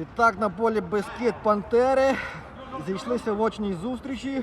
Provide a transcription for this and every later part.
І так на полі Бескіт Пантери зійшлися в очній зустрічі.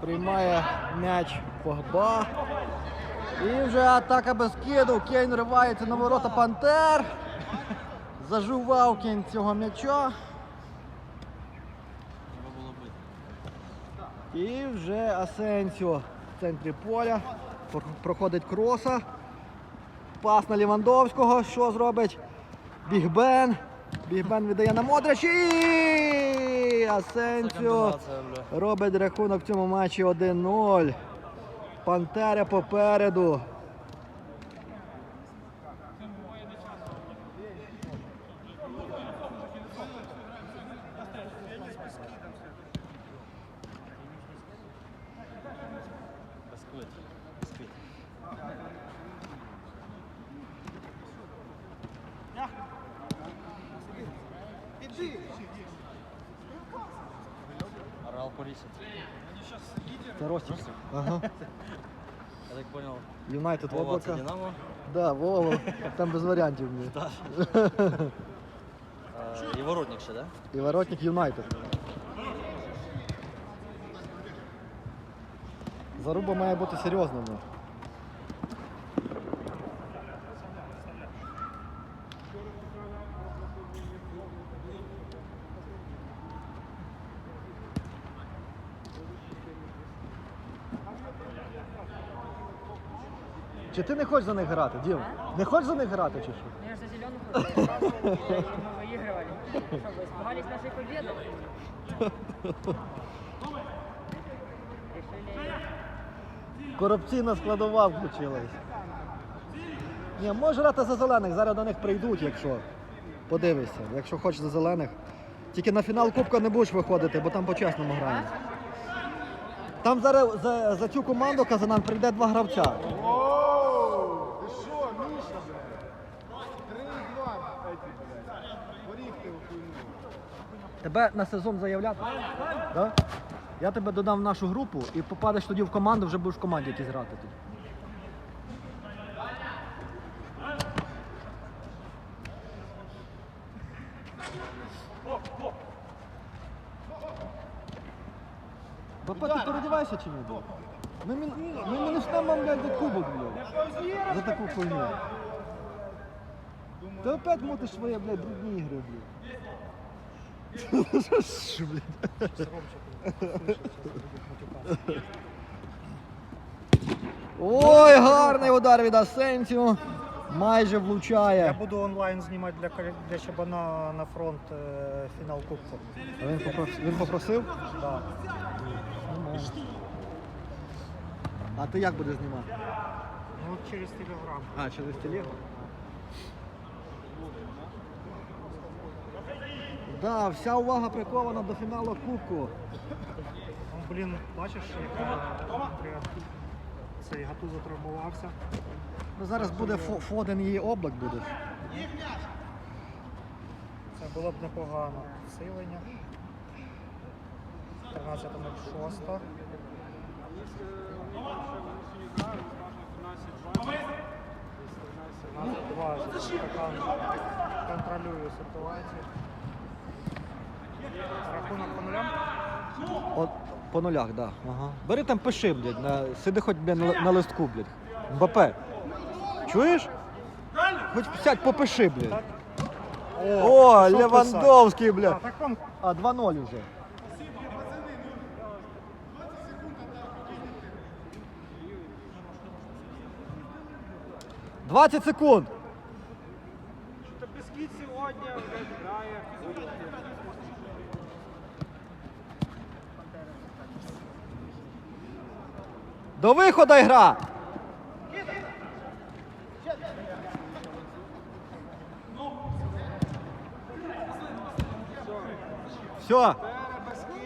Приймає м'яч Погба. І вже атака без киду. Кейн ривається на ворота Пантер. Зажував Кейн цього м'яча. І вже Асенсіо в центрі поля. Проходить кроса. Пас на Лівандовського. Що зробить? Бігбен. Бігбен віддає на Модрич. І Асенсіо робить рахунок в цьому матчі 1-0. Пантера попереду. Орал Порисит. Це Ростик. Ага. Я так понял, Юнайтед Вова це облака. Динамо. Да, Вова, там без варіантів. ні. Е, І воротник ще, да? І воротник Юнайтед. Заруба має бути серйозною. Чи ти не хочеш за них грати, Дім? Не хочеш за них грати чи що? Я же за зеленых мы выигрывали. Что, вы испугались нашей победы? Решили... Корупційна складова включилась. Ні, може грати за зелених, зараз до них прийдуть, якщо подивишся, якщо хочеш за зелених. Тільки на фінал Кубка не будеш виходити, бо там по-чесному граємо. Там зараз за, за цю команду Казанан прийде два гравця. Тебе на сезон заявляти? Да? Я тебе додам в нашу групу і попадеш тоді в команду, вже будеш в команді якісь грати тоді. Бапа, ти передівайся чи ні? блядь? Ми, ми, ми, не ждемо, блядь, за кубок, блядь. За таку хуйню. Ти опять мутиш свої, блядь, брудні ігри, блядь. Що, блядь? Ой, гарний удар від Асенсіо. Майже влучає. Я буду онлайн знімати для, для Чабана на фронт е, фінал Кубку. А він попросив? Він попросив? Да. А ти як будеш знімати? Ну, через телеграм. А, через телегу? Да, вся увага прикована до фіналу Кубку. Ну, блін, бачиш, яка цей гату затравмувався. Ну, зараз буде Фо- Фоден і облак буде. Це було б непогано. Силення. 14.06. Два стакан контролює ситуацію. Рахунок по нулям. От, по нулях, так. Да. Ага. Бери там пиши, блядь, на, сиди хоч блядь, на, на листку, блядь. Мбапе. Чуєш? Хоч сядь попиши, блядь. О, що Левандовський, блядь. он А, 2-0 вже. Двадцять секунд. Бискіт сьогодні грає. До виходу гра. Все.